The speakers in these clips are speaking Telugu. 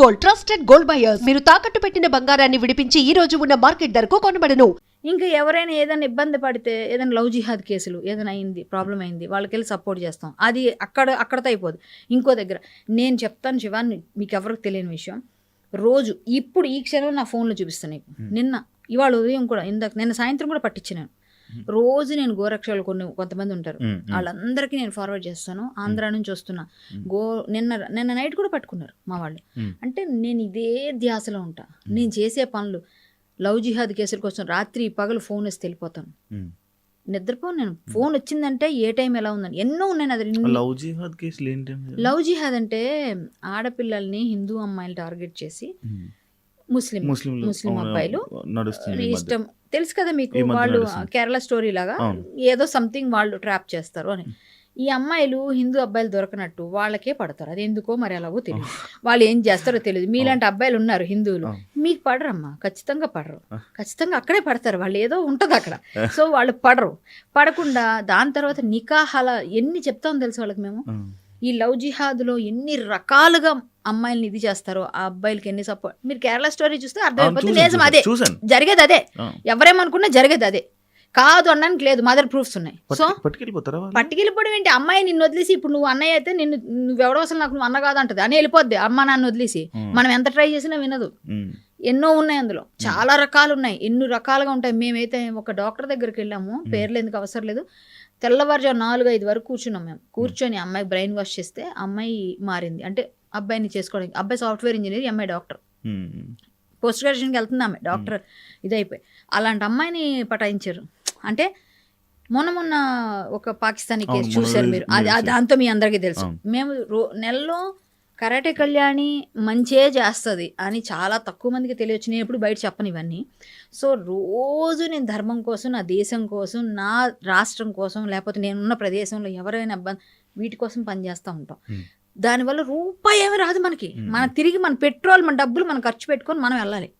గోల్డ్ ట్రస్టెడ్ గోల్డ్ బయర్స్ మీరు తాకట్టు పెట్టిన బంగారాన్ని విడిపించి ఈ రోజు ఉన్న మార్కెట్ ధరకు కొనబడను. ఇంకా ఎవరైనా ఏదైనా ఇబ్బంది పడితే ఏదైనా లవ్ జిహాద్ కేసులు ఏదైనా అయింది ప్రాబ్లం అయింది వాళ్ళకి వెళ్ళి సపోర్ట్ చేస్తాం. అది అక్కడ అక్కడతో అయిపోదు. ఇంకో దగ్గర నేను చెప్తాను శివాన్ని మీకు ఎవరికి తెలియని విషయం. రోజు ఇప్పుడు ఈ క్షణం నా ఫోన్లో చూపిస్తాను నీకు. నిన్న ఇవాళ ఉదయం కూడా ఇందాక నిన్న సాయంత్రం కూడా పట్టించినాను రోజు నేను గోరక్షలు కొన్ని కొంతమంది ఉంటారు. వాళ్ళందరికీ నేను ఫార్వర్డ్ చేస్తాను. ఆంధ్ర నుంచి వస్తున్నా. గో నిన్న నిన్న నైట్ కూడా పట్టుకున్నారు మా వాళ్ళు. అంటే నేను ఇదే ధ్యాసలో ఉంటా. నేను చేసే పనులు లవ్ జిహాద్ కేసుల కోసం రాత్రి పగలు ఫోన్ వేసి వెళ్ళిపోతాను నిద్రపోను నేను. ఫోన్ వచ్చిందంటే ఏ టైం ఎలా ఉందని. ఎన్నో ఉన్నాయి అది లవ్ జిహాద్ కేసులు ఏంటండి లవ్ జిహాద్ అంటే ఆడపిల్లల్ని హిందూ అమ్మాయిలు టార్గెట్ చేసి ముస్లిం ముస్లిం అవును, అబ్బాయిలు. ఇష్టం తెలుసు కదా మీకు వాళ్ళు. కేరళ స్టోరీ లాగా. ఏదో సంథింగ్ వాళ్ళు ట్రాప్ చేస్తారు అని. ఈ అమ్మాయిలు హిందూ అబ్బాయిలు దొరకనట్టు వాళ్ళకే పడతారు. అది ఎందుకో మరి ఎలాగో తెలియదు వాళ్ళు ఏం చేస్తారో తెలియదు మీలాంటి అబ్బాయిలు ఉన్నారు హిందువులు. మీకు పడరమ్మా. ఖచ్చితంగా పడరు. ఖచ్చితంగా అక్కడే పడతారు. వాళ్ళు ఏదో ఉంటుంది అక్కడ. సో వాళ్ళు పడరు. పడకుండా దాని తర్వాత నికాహాల ఎన్ని చెప్తాం తెలుసు వాళ్ళకి మేము. ఈ లవ్ జిహాద్లో ఎన్ని రకాలుగా అమ్మాయిల్ని ఇది చేస్తారో ఆ అబ్బాయిలకి ఎన్ని సపోర్ట్ మీరు కేరళ స్టోరీ చూస్తే అర్థమైపోతుంది. చూసాను, నిజం అదే. జరిగేది అదే. ఎవరేమనుకున్నా జరిగేది అదే. కాదు అనడానికి లేదు మదర్ ప్రూఫ్స్ ఉన్నాయి. సో? పట్టుకెళ్ళిపోవడం ఏంటి? అమ్మాయి నిన్ను వదిలేసి ఇప్పుడు నువ్వు అన్నయ్య అయితే నిన్ను నువ్వెవడో అసలు నాకు నువ్వు అన్న కాదు అంటది అని వెళ్ళిపోద్ది. అమ్మ నాన్న వదిలేసి. మనం ఎంత ట్రై చేసినా వినదు. ఎన్నో ఉన్నాయి అందులో. చాలా రకాలు ఉన్నాయి. ఎన్ని రకాలుగా ఉంటాయి. మేమైతే ఒక డాక్టర్ దగ్గరికి వెళ్ళాము. పేర్లు ఎందుకు అవసరం లేదు. తెల్లవారుజాము నాలుగు ఐదు వరకు కూర్చున్నాం మేము కూర్చొని అమ్మాయి బ్రెయిన్ వాష్ చేస్తే అమ్మాయి మారింది అంటే అబ్బాయిని చేసుకోవడానికి అబ్బాయి సాఫ్ట్వేర్ ఇంజనీర్ అమ్మాయి డాక్టర్. పోస్ట్ గ్రాడ్యుయేషన్కి వెళ్తుంది ఆమె డాక్టర్ ఇదైపోయి అలాంటి అమ్మాయిని పటాయించారు అంటే మొన్న మొన్న ఒక పాకిస్తానీ కేసు చూశారు మీరు అది. దాంతో మీ అందరికీ తెలుసు. మేము రో నెలలో కరాటే కళ్యాణి మంచే చేస్తుంది అని చాలా తక్కువ మందికి తెలియచ్చు నేను ఎప్పుడు బయట చెప్పను ఇవన్నీ. సో రోజు నేను ధర్మం కోసం నా దేశం కోసం నా రాష్ట్రం కోసం లేకపోతే నేనున్న ప్రదేశంలో ఎవరైనా ఇబ్బంది వీటి కోసం పనిచేస్తూ ఉంటాం. దానివల్ల రూపాయి ఏమీ రాదు మనకి. మన తిరిగి మన పెట్రోల్ మన డబ్బులు మనం ఖర్చు పెట్టుకొని మనం వెళ్ళాలి.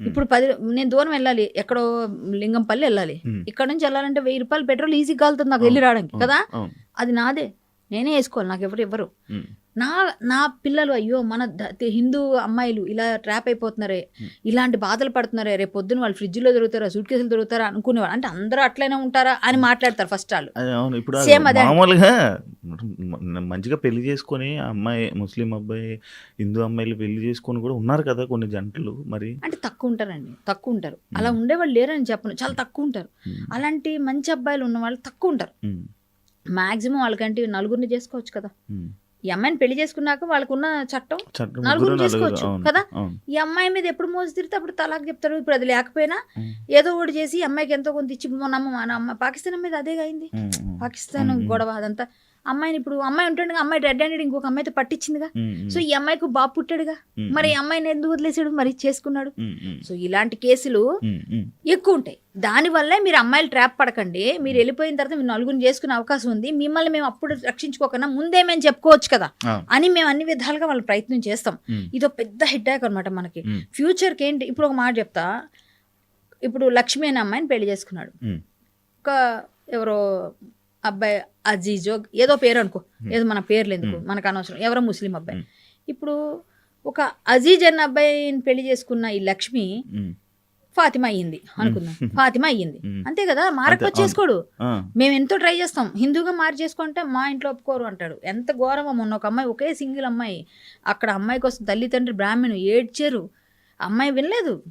ఇప్పుడు పది నేను దూరం వెళ్ళాలి. ఎక్కడో లింగంపల్లి వెళ్ళాలి. ఇక్కడ నుంచి వెళ్ళాలంటే వెయ్యి రూపాయలు పెట్రోల్ ఈజీగా కాలుతుంది నాకు వెళ్ళి రావడానికి కదా. అది నాదే. నేనే వేసుకోవాలి నాకు ఎవరు ఇవ్వరు ఉమ్. నా నా పిల్లలు అయ్యో మన హిందూ అమ్మాయిలు ఇలా ట్రాప్ అయిపోతున్నారే. ఇలాంటి బాధలు పడుతున్నారే రేపు పొద్దున వాళ్ళు ఫ్రిడ్జ్లో దొరుకుతారా సూట్ కేసులు దొరుకుతారా అనుకునేవాళ్ళు అంటే అందరూ అట్లనే ఉంటారా అని మాట్లాడతారు ఫస్ట్ వాళ్ళు ఇప్పుడు. మామూలుగా మంచిగా పెళ్ళి చేసుకొని అమ్మాయి ముస్లిం అబ్బాయి హిందూ అమ్మాయిలు పెళ్ళి చేసుకొని కూడా ఉన్నారు కదా కొన్ని జంటలు మరి అంటే తక్కువ ఉంటారండి తక్కువ ఉంటారు అలా ఉండేవాళ్ళు లేరని చెప్పను చాలా తక్కువ ఉంటారు. అలాంటి మంచి అబ్బాయిలు ఉన్న వాళ్ళు తక్కువ ఉంటారు. మాక్సిమం వాళ్ళకంటే నలుగురిని చేసుకోవచ్చు కదా. ఈ అమ్మాయిని పెళ్ళి చేసుకున్నాక వాళ్ళకున్న చట్టం చట్టం నలుగురు చేసుకోవచ్చు, కదా? ఈ అమ్మాయి మీద ఎప్పుడు మోసి తిరిగితే అప్పుడు తలాక్ చెప్తారు ఇప్పుడు అది లేకపోయినా. ఏదో ఒకటి చేసి అమ్మాయికి ఎంతో కొంత ఇచ్చి మొన్న మన అమ్మ పాకిస్తాన్ మీద అదే అయింది. పాకిస్తాన్. గొడవ అదంతా అమ్మాయిని ఇప్పుడు అమ్మాయి ఉంటుండగా అమ్మాయి రెడ్ హ్యాండెడ్ ఇంకొక అమ్మాయితో పట్టించిందిగా. సో ఈ అమ్మాయికి బాబు పుట్టాడుగా. మరి ఈ అమ్మాయిని ఎందుకు వదిలేసాడు మరి చేసుకున్నాడు. సో ఇలాంటి కేసులు. ఎక్కువ ఉంటాయి దానివల్లే మీరు అమ్మాయిలు ట్రాప్ పడకండి మీరు వెళ్ళిపోయిన తర్వాత మీరు నలుగురిని చేసుకునే అవకాశం ఉంది మిమ్మల్ని మేము అప్పుడు రక్షించుకోకుండా ముందే మేము చెప్పుకోవచ్చు కదా. అని మేము అన్ని విధాలుగా వాళ్ళు ప్రయత్నం చేస్తాం. ఇదో పెద్ద హెడ్డాక్ అనమాట మనకి. ఫ్యూచర్కి ఏంటి ఇప్పుడు ఒక మాట చెప్తా ఇప్పుడు లక్ష్మి అనే అమ్మాయిని పెళ్ళి చేసుకున్నాడు. ఒక ఎవరో అబ్బాయి అజీజో ఏదో పేరు అనుకో. ఏదో మన పేర్లు ఎందుకు? మనకు అనవసరం. ఎవరో ముస్లిం అబ్బాయి. ఇప్పుడు ఒక అజీజ్ అన్న అబ్బాయిని పెళ్ళి చేసుకున్న ఈ లక్ష్మి. ఫాతిమా అయ్యింది అనుకుందాం. ఫాతిమా అయ్యింది. అంతే కదా? అవును. చేసుకోడు. మేము ఎంతో ట్రై చేస్తాం. హిందూగా మారి చేసుకుంటే మా ఇంట్లో ఒప్పుకోరు అంటాడు. ఎంత ఘోరమో. మొన్న ఒక అమ్మాయి ఒకే సింగిల్ అమ్మాయి. అక్కడ అమ్మాయి కోసం తల్లి తండ్రి బ్రాహ్మణు ఏడ్చారు. అమ్మాయి వినలేదు.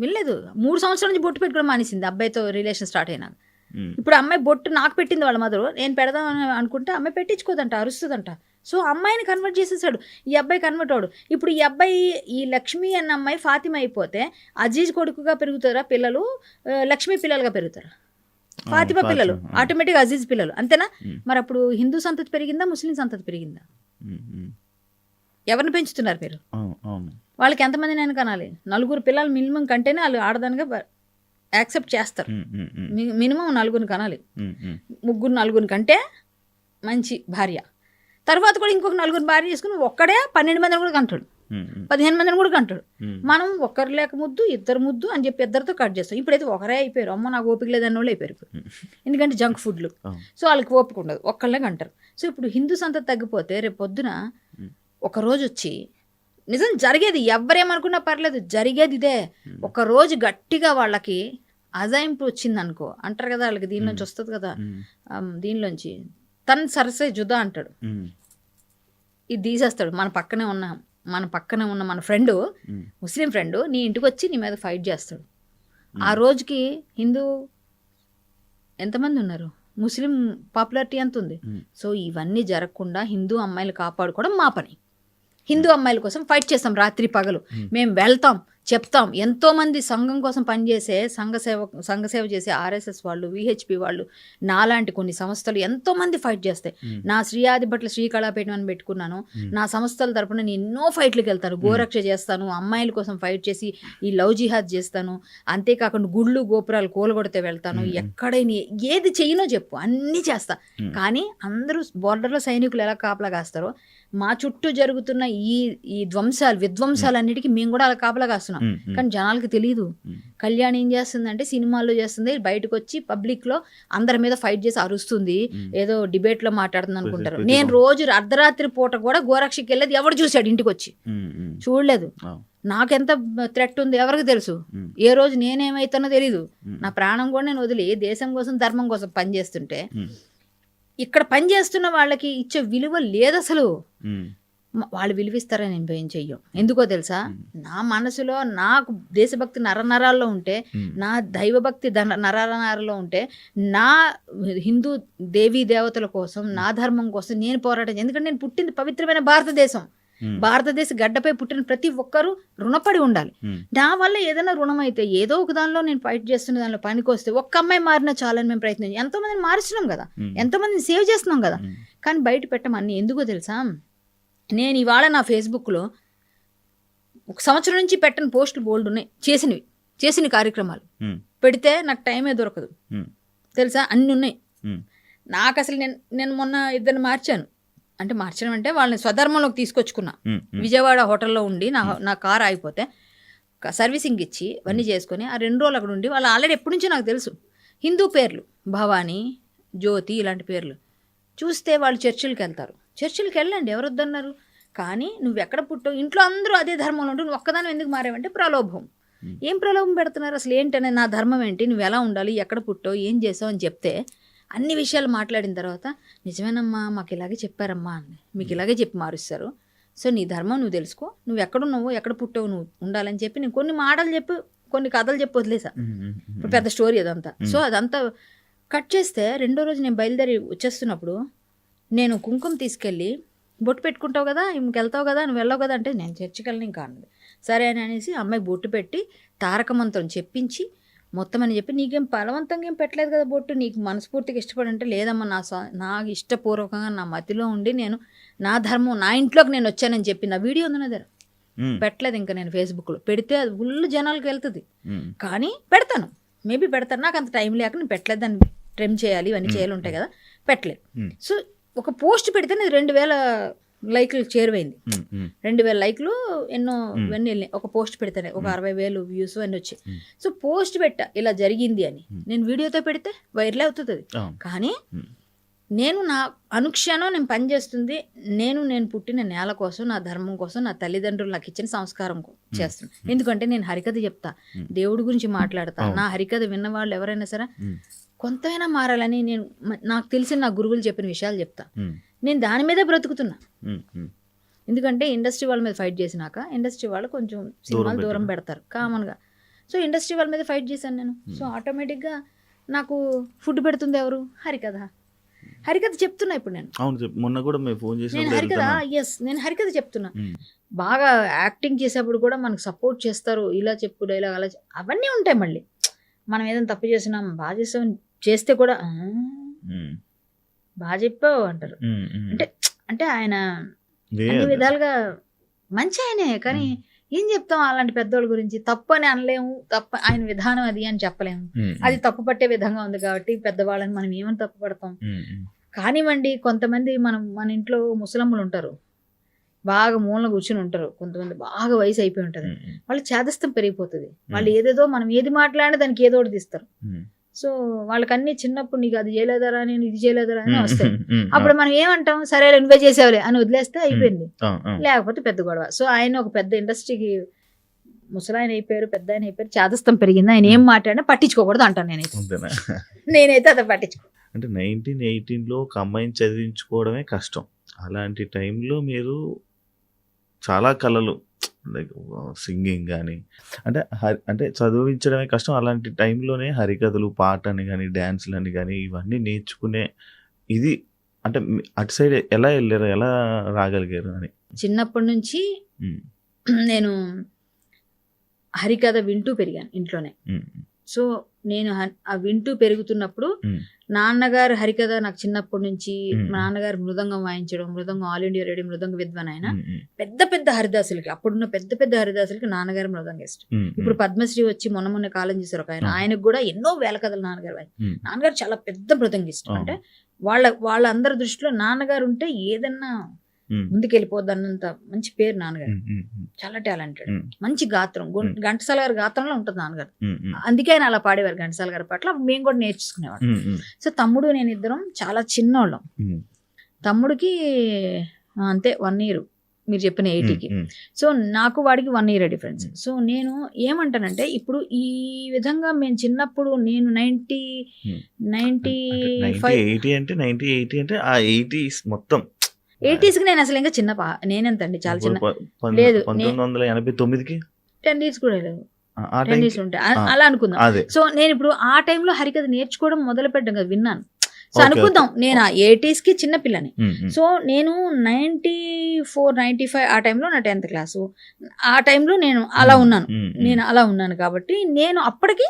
వినలేదు. మూడు సంవత్సరాల నుంచి బొట్టు పెట్టుకోవడం మానేసింది. అబ్బాయితో రిలేషన్ స్టార్ట్ అయినాక. ఉమ్. ఇప్పుడు అమ్మాయి బొట్టు నాకు పెట్టింది వాళ్ళ మదరు. నేను పెడదాం అని అనుకుంటే అమ్మాయి పెట్టించుకోదంట అరుస్తుందంట. సో అమ్మాయిని కన్వర్ట్ చేసేసాడు. ఈ అబ్బాయి కన్వర్ట్ అవడు ఇప్పుడు ఈ అబ్బాయి ఈ లక్ష్మి అన్న అమ్మాయి ఫాతిమ అయిపోతే అజీజ్ కొడుకుగా పెరుగుతారా పిల్లలు? లక్ష్మి పిల్లలుగా పెరుగుతారా? ఫాతిమ పిల్లలు. ఆటోమేటిక్ అజీజ్ పిల్లలు. అంతేనా. మరి అప్పుడు హిందూ సంతతి పెరిగిందా ముస్లిం సంతతి పెరిగిందా. ఎవరిని పెంచుతున్నారు మీరు? వాళ్ళకి ఎంతమంది నేను కనాలి. నలుగురు పిల్లలు మినిమం కంటేనే వాళ్ళు ఆడదానిగా యాక్సెప్ట్ చేస్తారు. మినిమం నలుగురిని కనాలి. ముగ్గురు నలుగురిని కంటే మంచి భార్య. తర్వాత కూడా ఇంకొక నలుగురు భార్య చేసుకుని ఒక్కడే పన్నెండు మందిని కూడా కంటాడు. పదిహేను మందిని కూడా కంటాడు. మనం ఒక్కరు లేక ముద్దు ఇద్దరు ముద్దు అని చెప్పి ఇద్దరితో కట్ చేస్తాం. ఇప్పుడైతే ఒకరే అయిపోయారు. అమ్మ నాకు ఓపిక లేదన్న వాళ్ళు అయిపోయారు ఇప్పుడు. ఎందుకంటే జంక్ ఫుడ్లు. సో వాళ్ళకి ఓపిక ఉండదు. ఒక్కళ్ళే కంటారు. సో ఇప్పుడు హిందూ సంతతి తగ్గిపోతే రేపు పొద్దున ఉమ్. ఒక రోజు వచ్చి నిజం జరిగేది ఎవ్వరేమనుకున్నా పర్లేదు జరిగేది ఇదే. ఒక రోజు గట్టిగా వాళ్ళకి అజాయింపు వచ్చింది అనుకో అంటారు కదా వాళ్ళకి దీనిలోంచి వస్తుంది కదా దీనిలోంచి. తను సరసే జుదా అంటాడు. ఇది తీసేస్తాడు. మన పక్కనే ఉన్న మన పక్కనే ఉన్న మన ఫ్రెండ్ ముస్లిం ఫ్రెండ్ నీ ఇంటికి వచ్చి నీ మీద ఫైట్ చేస్తాడు. ఆ రోజుకి హిందూ ఎంతమంది ఉన్నారు? ముస్లిం పాపులారిటీ ఎంత ఉంది. సో ఇవన్నీ జరగకుండా హిందూ అమ్మాయిలు కాపాడుకోవడం మా పని. హిందూ అమ్మాయిల కోసం ఫైట్ చేస్తాం రాత్రి పగలు. మేము వెళ్తాం. చెప్తాం. ఎంతో మంది సంఘం కోసం పనిచేసే సంఘ సేవ సంఘ సేవ చేసే ఆర్ఎస్ఎస్ వాళ్ళు విహెచ్పి వాళ్ళు నాలాంటి కొన్ని సంస్థలు ఎంతో మంది ఫైట్ చేస్తాయి. నా శ్రీ ఆదిభట్ల శ్రీకళాపీఠం అని పెట్టుకున్నాను. నా సంస్థల తరపున నేను ఎన్నో ఫైట్లకు వెళ్తాను. గోరక్ష చేస్తాను. అమ్మాయిల కోసం ఫైట్ చేసి ఈ లవ్ జిహాద్ చేస్తాను. అంతేకాకుండా గుళ్ళు గోపురాలు కూలగొడితే వెళ్తాను. ఎక్కడైనా ఏది చెయ్యనో చెప్పు. అన్నీ చేస్తా. కానీ అందరూ బోర్డర్లో సైనికులు ఎలా కాపలా కాస్తారో మా చుట్టూ జరుగుతున్న ఈ ఈ ధ్వంసాలు విధ్వంసాలన్నిటికీ మేము కూడా అలా కాపలా కాస్తున్నాం. కానీ జనాలకి తెలియదు. కళ్యాణ్ ఏం చేస్తుందంటే సినిమాల్లో చేస్తుంది బయటకు వచ్చి పబ్లిక్లో అందరి మీద ఫైట్ చేసి అరుస్తుంది ఏదో డిబేట్లో మాట్లాడుతుంది అనుకుంటారు. నేను రోజు అర్ధరాత్రి పూట కూడా గోరక్షకి వెళ్ళేది ఎవడు చూశాడు ఇంటికి వచ్చి చూడలేదు. నాకెంత థ్రెట్ ఉంది ఎవరికి తెలుసు? ఏ రోజు నేనేమైతానో తెలీదు. నా ప్రాణం కూడా నేను వదిలి దేశం కోసం ధర్మం కోసం పనిచేస్తుంటే ఇక్కడ పనిచేస్తున్న వాళ్ళకి ఇచ్చే విలువ లేదు అసలు. వాళ్ళు విలువిస్తారని నేను భయం చెయ్యం. ఎందుకో తెలుసా? నా మనసులో నాకు దేశభక్తి నరనరాల్లో ఉంటే నా దైవభక్తి నరనరాల్లో ఉంటే నా హిందూ దేవీ దేవతల కోసం నా ధర్మం కోసం నేను పోరాటం ఎందుకంటే నేను పుట్టింది పవిత్రమైన భారతదేశం. భారతదేశ గడ్డపై పుట్టిన ప్రతి ఒక్కరూ రుణపడి ఉండాలి. నా వల్ల ఏదైనా రుణం అయితే ఏదో ఒక దానిలో నేను ఫైట్ చేస్తున్న దానిలో పనికి వస్తే ఒక్క అమ్మాయి మారినా చాలని మేము ప్రయత్నం. ఎంతో మందిని మారుస్తున్నాం కదా. ఎంతో మందిని సేవ్ చేస్తున్నాం కదా. కానీ బయట పెట్టం అన్ని ఎందుకో తెలుసా? నేను ఇవాళ నా ఫేస్బుక్లో ఒక సంవత్సరం నుంచి పెట్టని పోస్టులు బోల్డ్ ఉన్నాయి. చేసినవి. చేసిన కార్యక్రమాలు. పెడితే నాకు టైమే దొరకదు. తెలుసా? అన్ని ఉన్నాయి. నాకు అసలు నేను నేను మొన్న ఇద్దరిని మార్చాను. అంటే మార్చడం అంటే వాళ్ళని స్వధర్మంలోకి తీసుకొచ్చుకున్నా. విజయవాడ హోటల్లో ఉండి నా నా కార్ ఆగిపోతే సర్వీసింగ్ ఇచ్చి అవన్నీ చేసుకొని ఆ రెండు రోజులు అక్కడ ఉండి వాళ్ళు ఆల్రెడీ ఎప్పటి నుంచో నాకు తెలుసు. హిందూ పేర్లు భవానీ జ్యోతి ఇలాంటి పేర్లు. చూస్తే వాళ్ళు చర్చిలకు వెళ్తారు. చర్చిలకు వెళ్ళండి ఎవరు వద్దన్నారు కానీ నువ్వు ఎక్కడ పుట్టావు? ఇంట్లో అందరూ అదే ధర్మంలో ఉంటూ నువ్వు ఒక్కదాని ఎందుకు మారావంటే ప్రలోభం. ఏం ప్రలోభం పెడుతున్నారు? అసలు ఏంటనే నా ధర్మం ఏంటి? నువ్వు ఎలా ఉండాలి? ఎక్కడ పుట్టావు? ఏం చేసావు? అని చెప్తే అన్ని విషయాలు మాట్లాడిన తర్వాత నిజమేనమ్మా మాకు ఇలాగే చెప్పారమ్మా అంది. మీకు ఇలాగే చెప్పి మారుస్తారు. సో నీ ధర్మం నువ్వు తెలుసుకో. నువ్వు ఎక్కడున్నావు ఎక్కడ పుట్టావు నువ్వు ఉండాలని చెప్పి నేను కొన్ని మాటలు చెప్పి కొన్ని కథలు చెప్పి వదిలేసా. ఇప్పుడు పెద్ద స్టోరీ అదంతా. సో అదంతా కట్ చేస్తే రెండో రోజు నేను బయలుదేరి వచ్చేస్తున్నప్పుడు నేను కుంకుమ తీసుకెళ్ళి బొట్టు పెట్టుకుంటావు కదా ఇంకెళ్తావు కదా నువ్వు వెళ్ళావు కదా అంటే నేను చర్చికి వెళ్ళను ఇంకా అన్నది. సరే అని అనేసి అమ్మాయికి బొట్టు పెట్టి తారక మంత్రం చెప్పించి మొత్తం అని చెప్పి నీకేం బలవంతంగా ఏం పెట్టలేదు కదా బొట్టు? నీకు మనస్ఫూర్తిగా ఇష్టపడి అంటే లేదమ్మా నా నాకు ఇష్టపూర్వకంగా నా మతిలో ఉండి నేను నా ధర్మం నా ఇంట్లోకి నేను వచ్చానని చెప్పి నా వీడియో ఉంది నా దగ్గర. పెట్టలేదు ఇంకా నేను ఫేస్బుక్లో. పెడితే అది ఫుల్ జనాలకు వెళ్తుంది. కానీ పెడతాను. మేబీ పెడతాను నాకు అంత టైం లేక నేను పెట్టలేదు దాన్ని ట్రిమ్ చేయాలి ఇవన్నీ చేయాలి ఉంటాయి కదా. పెట్టలేదు. సో ఒక పోస్ట్ పెడితే నేను రెండు వేల లైక్లు చేరువైంది. రెండు వేల లైక్లు ఎన్నో ఇవన్నీ వెళ్ళినాయి ఒక పోస్ట్ పెడితేనే ఒక అరవై వేలు వ్యూస్ అన్నీ వచ్చాయి. సో పోస్ట్ పెట్టా ఇలా జరిగింది అని. నేను వీడియోతో పెడితే వైరల్ అవుతుంది. కానీ నేను నా అనుక్షణం నేను పనిచేస్తుంది నేను నేను పుట్టిన నేల కోసం నా ధర్మం కోసం నా తల్లిదండ్రులు నాకు ఇచ్చిన సంస్కారం చేస్తున్నాను ఎందుకంటే నేను హరికథ చెప్తా. దేవుడి గురించి మాట్లాడతా. నా హరికథ విన్న వాళ్ళు ఎవరైనా సరే కొంతైనా మారాలని నేను నాకు తెలిసిన నా గురువులు చెప్పిన విషయాలు చెప్తా. నేను దాని మీదే బ్రతుకుతున్నా. ఎందుకంటే ఇండస్ట్రీ వాళ్ళ మీద ఫైట్ చేసినాక ఇండస్ట్రీ వాళ్ళు కొంచెం సినిమాలు దూరం పెడతారు కామన్గా సో ఇండస్ట్రీ వాళ్ళ మీద ఫైట్ చేశాను నేను. సో ఆటోమేటిక్గా నాకు ఫుడ్ పెడుతుంది ఎవరు? హరికథ. హరికథ చెప్తున్నా ఇప్పుడు నేను. అవును మొన్న కూడా మేము ఫోన్ నేను చేసినప్పుడు హరికథ ఎస్ నేను హరికథ చెప్తున్నా. బాగా యాక్టింగ్ చేసేప్పుడు కూడా మనకు సపోర్ట్ చేస్తారు. ఇలా చెప్పు డైలాగ్ అలా. అవన్నీ ఉంటాయి మళ్ళీ. మనం ఏదైనా తప్పు చేసినాం బాగా చేసాం చేస్తే కూడా "ఆ, ఉమ్, బాగా చెప్పావు అంటారు. అంటే అంటే ఆయన అన్ని. విధాలుగా మంచి ఆయనే కానీ ఏం చెప్తాం అలాంటి పెద్దోళ్ళ గురించి? తప్పు అని అనలేము తప్పు ఆయన విధానం అది అని చెప్పలేము. అది తప్పు పట్టే విధంగా ఉంది కాబట్టి పెద్దవాళ్ళని మనం ఏమని తప్పు పడతాం? కానివ్వండి కొంతమంది మనం మన ఇంట్లో ముసలమ్మలు ఉంటారు. బాగా మూలన కూర్చుని ఉంటారు. కొంతమంది బాగా వయసు అయిపోయి ఉంటుంది. వాళ్ళ చేదస్తం పెరిగిపోతుంది. వాళ్ళు ఏదేదో మనం ఏది మాట్లాడినా దానికి ఏదో ఒకటి తీస్తారు. సో వాళ్ళకన్నీ చిన్నప్పుడు నీకు అది చేయలేదరా నేను ఇది చేయలేదరా అని వస్తాయి. అప్పుడు మనం ఏమంటాం? సరే నువ్వే చేసావులే అని వదిలేస్తే అయిపోయింది. లేకపోతే పెద్ద గొడవ. సో ఆయన ఒక పెద్ద ఇండస్ట్రీకి ముసలాయన అయిపోయారు పెద్ద ఆయన అయిపోయారు చాదస్తం పెరిగింది. ఆయన ఏం మాట్లాడినా పట్టించుకోకూడదు అంటాను నేనైతే. నేనైతే అది పట్టించుకో. అంటే నైన్టీన్ ఎయిటీన్లో ఒక అమ్మాయిని చదివించుకోవడమే కష్టం. అలాంటి టైంలో మీరు చాలా కళలు లైక్ సింగింగ్ కానీ అంటే హరి అంటే చదివించడమే కష్టం. అలాంటి టైంలోనే హరికథలు పాటని కానీ డ్యాన్స్లు అని కానీ ఇవన్నీ నేర్చుకునే ఇది అంటే అటు సైడ్ ఎలా వెళ్ళారు? ఎలా రాగలిగారు అని? చిన్నప్పటి నుంచి నేను హరికథ వింటూ పెరిగాను ఇంట్లోనే. సో నేను వింటూ పెరుగుతున్నప్పుడు. నాన్నగారు హరికథ నాకు చిన్నప్పటి నుంచి. మా నాన్నగారు మృదంగం వాయించడం మృదంగం ఆల్ ఇండియా రేడియో మృదంగ విద్వాన్ ఆయన పెద్ద పెద్ద హరిదాసులకి అప్పుడున్న పెద్ద పెద్ద హరిదాసులకి నాన్నగారు మృదంగ ఇష్టం ఉమ్, ఇప్పుడు పద్మశ్రీ వచ్చి మొన్న మొన్న కాలం చేశారు ఒక ఆయన. ఆయనకు కూడా ఎన్నో వేల కథలు నాన్నగారు నాన్నగారు చాలా పెద్ద మృదంగిష్టం ఆ. అంటే వాళ్ళ వాళ్ళందరి దృష్టిలో నాన్నగారు ఉంటే ఏదన్నా ఉమ్, ముందుకెళ్ళిపోద్ది అన్నంత మంచి పేరు నాన్నగారు. చాలా టాలెంటెడ్. మంచి గాత్రం. ఘంటసాల గారి గాత్రంలో ఉంటుంది నాన్నగారు. అందుకే ఆయన అలా పాడేవారు ఘంటసాల గారి పట్ల. మేము కూడా నేర్చుకునేవాళ్ళం. ఉమ్, సో తమ్ముడు నేను ఇద్దరం చాలా చిన్నోళ్ళం. తమ్ముడికి అంతే వన్ ఇయర్ మీరు చెప్పిన ఎయిటీకి సో నాకు వాడికి వన్ ఇయర్ డిఫరెన్స్ సో నేను ఏమంటానంటే ఇప్పుడు ఈ విధంగా మేము చిన్నప్పుడు నేను ninety. Ninety ninety five eighty అంటే నైన్టీ ఎయిటీ అంటే ఆ ఎయిటీస్ మొత్తం. ఎయిటీస్కి నేను అసలు ఇంకా చిన్న పా నేనెంతండి చాలా చిన్న. లేదు, పంతొమ్మిది వందల ఎనభై తొమ్మిదికి? టెన్ ఇయర్స్ కూడా లేదు టెన్ ఇయర్స్ ఉంటాయి. అలా అనుకుందాం. సో నేను ఇప్పుడు ఆ టైంలో హరికథ నేర్చుకోవడం మొదలు పెట్టాం కదా విన్నాను. సో అనుకుందాం. నేను ఆ ఎయిటీస్కి చిన్న పిల్లని. సో నేను నైన్టీ ఫోర్ నైన్టీ ఫైవ్ ఆ టైంలో నా టెన్త్ క్లాసు. ఆ టైంలో నేను అలా ఉన్నాను. నేను అలా ఉన్నాను కాబట్టి నేను అప్పటికి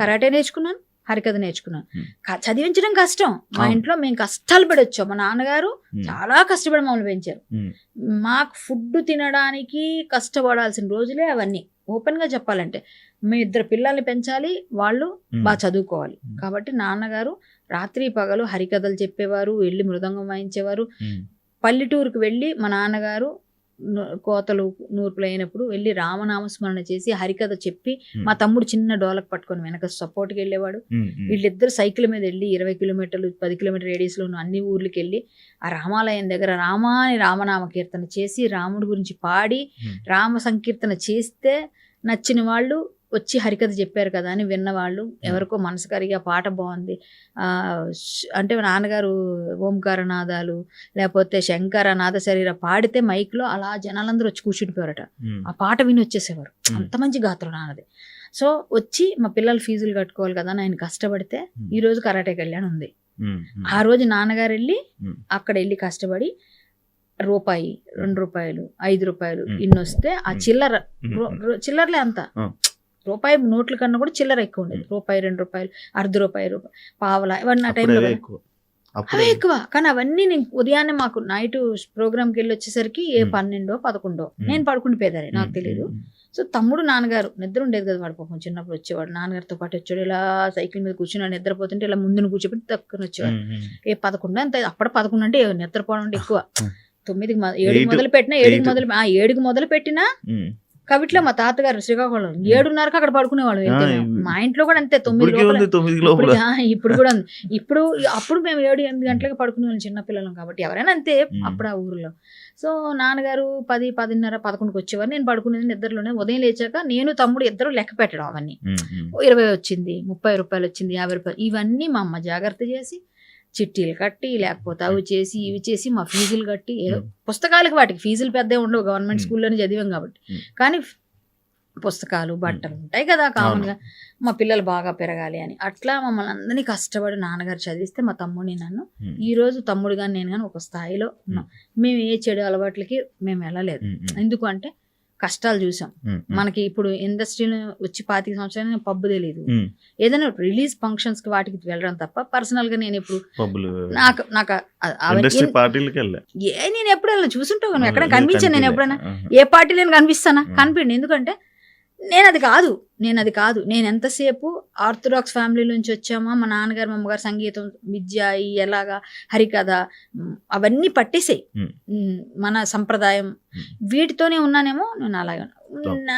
కరాటే నేర్చుకున్నాను. హరికథ నేర్చుకున్నాను. చదివించడం కష్టం. మా. ఇంట్లో మేము కష్టాలు పడొచ్చాం. మా నాన్నగారు చాలా కష్టపడి మమ్మల్ని పెంచారు. మాకు ఫుడ్ తినడానికి కష్టపడాల్సిన రోజులే అవన్నీ. ఓపెన్గా చెప్పాలంటే మీ ఇద్దరు పిల్లల్ని పెంచాలి వాళ్ళు బాగా చదువుకోవాలి. కాబట్టి నాన్నగారు రాత్రి పగలు హరికథలు చెప్పేవారు వెళ్ళి మృదంగం వాయించేవారు. పల్లెటూరుకు వెళ్ళి మా నాన్నగారు కోతలు నూర్పులు అయినప్పుడు వెళ్ళి రామనామస్మరణ చేసి హరికథ చెప్పి మా తమ్ముడు చిన్న డోలకు పట్టుకొని వెనక సపోర్ట్కి వెళ్ళేవాడు. వీళ్ళిద్దరు సైకిల్ మీద వెళ్ళి ఇరవై కిలోమీటర్లు పది కిలోమీటర్ రేడియస్లో ఉన్న అన్ని ఊర్లకి వెళ్ళి ఆ రామాలయం దగ్గర రామాని రామనామ కీర్తన చేసి రాముడి గురించి పాడి రామ సంకీర్తన చేస్తే నచ్చిన వాళ్ళు వచ్చి హరికథ చెప్పారు కదా అని విన్నవాళ్ళు. ఎవరికో మనసు కరిగి ఆ పాట బాగుంది. అంటే నాన్నగారు ఓంకార నాదాలు లేకపోతే శంకర నాద శరీర పాడితే మైక్లో అలా జనాలందరూ వచ్చి కూర్చుండిపోయారట. ఆ పాట విని వచ్చేసేవారు. అంత మంచి గాత్రం నాన్నది. సో వచ్చి మా పిల్లలు ఫీజులు కట్టుకోవాలి కదా అని ఆయన కష్టపడితే. ఈ రోజు కరాటే కళ్యాణ్ ఉంది. ఆ రోజు నాన్నగారు వెళ్ళి. అక్కడ వెళ్ళి కష్టపడి రూపాయి రెండు రూపాయలు ఐదు రూపాయలు. ఇన్ని వస్తే ఆ. చిల్లర చిల్లరలే అంత. రూపాయి నోట్ల కన్నా కూడా చిల్లర ఎక్కువ ఉండేది. రూపాయి రెండు రూపాయలు అర్ధ రూపాయి రూపాయి పావలా ఇవన్నీ ఆ టైంలో అవే ఎక్కువ అప్పుడు అవే ఎక్కువ కానీ అవన్నీ నేను ఉదయాన్నే మాకు నైట్ ప్రోగ్రామ్కి వెళ్ళి వచ్చేసరికి ఏ. పన్నెండో పదకొండో. నేను పడుకుండిపోయేదాన్ని నాకు తెలియదు సో తమ్ముడు నాన్నగారు నిద్ర ఉండేది కదా వాడు పాపం చిన్నప్పుడు వచ్చేవాడు నాన్నగారితో పాటు వచ్చాడు ఇలా సైకిల్ మీద కూర్చుని వాడు నిద్రపోతుంటే ఇలా ముందును కూర్చోబెట్టి తక్కువ వచ్చేవాడు ఏ పదకొండు అంత అప్పుడు పదకొండు అంటే నిద్రపోవడం ఎక్కువ. తొమ్మిదికి మొద- ఏడుకి. మొదలు పెట్టినా ఏడుకి. మొదలు ఆ ఏడుకి మొదలు పెట్టినా. కవిట్లో మా తాతగారు శ్రీకాకుళం ఏడున్నరకు అక్కడ పడుకునేవాళ్ళు మా ఇంట్లో కూడా అంతే తొమ్మిది ఇప్పుడు కూడా ఉంది. ఇప్పుడు అప్పుడు మేము ఏడు ఎనిమిది గంటలకు పడుకునే వాళ్ళం చిన్నపిల్లలం కాబట్టి. ఎవరైనా అంతే. అప్పుడు ఆ ఊరిలో. సో నాన్నగారు పది పదిన్నర పదకొండుకి వచ్చేవారు. నేను పడుకునేది నిద్రలోనే. ఉదయం లేచాక నేను తమ్ముడు ఇద్దరు లెక్క పెట్టడం అవన్నీ. ఇరవై వచ్చింది ముప్పై రూపాయలు వచ్చింది యాభై రూపాయలు. ఇవన్నీ మా అమ్మ జాగ్రత్త చేసి చిట్టీలు కట్టి లేకపోతే అవి చేసి ఇవి చేసి మా ఫీజులు కట్టి ఏదో. పుస్తకాలకి వాటికి ఫీజులు పెద్ద ఉండవు గవర్నమెంట్. స్కూల్లోనే చదివాం కాబట్టి. కానీ పుస్తకాలు బట్టలు ఉంటాయి కదా కామన్గా. మా పిల్లలు బాగా పెరగాలి అని. అట్లా మమ్మల్ని అందరినీ కష్టపడి నాన్నగారు చదివిస్తే మా తమ్ముడిని నన్ను ఉమ్, ఈ రోజు తమ్ముడు కానీ నేను కానీ ఒక స్థాయిలో ఉన్నాం. మేము ఏ చెడు అలవాట్లకి మేము వెళ్ళలేదు. ఎందుకు అంటే కష్టాలు చూసాం. మనకి ఇప్పుడు ఇండస్ట్రీలో వచ్చి పాతిక సంవత్సరాలు పబ్బు తెలియదు ఏదైనా రిలీజ్ ఫంక్షన్స్కి వాటికి వెళ్ళడం తప్ప పర్సనల్గా నేను ఇప్పుడు నాకు నాకు ఏ నేను ఎప్పుడు వెళ్ళను చూసుంటావు ఎక్కడ కనిపించాను నేను ఎప్పుడైనా. ఏ పార్టీ నేను కనిపిస్తానా. కనిపిండి ఎందుకంటే నేను అది కాదు నేను అది కాదు. నేను ఎంతసేపు ఆర్థడాక్స్ ఫ్యామిలీ నుంచి వచ్చామా మా నాన్నగారు మా అమ్మగారు సంగీతం విద్య ఎలాగా హరికథ అవన్నీ పట్టేసాయి. మన సంప్రదాయం. వీటితోనే ఉన్నానేమో నేను అలాగే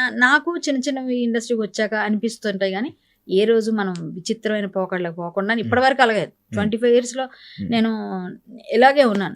నాకు చిన్న చిన్నవి ఇండస్ట్రీకి వచ్చాక అనిపిస్తుంటాయి కానీ ఏ రోజు మనం విచిత్రమైన పోకడలకు పోకుండా ఇప్పటివరకు అలాగే. ట్వంటీ ఫైవ్ ఇయర్స్లో. నేను ఇలాగే ఉన్నాను.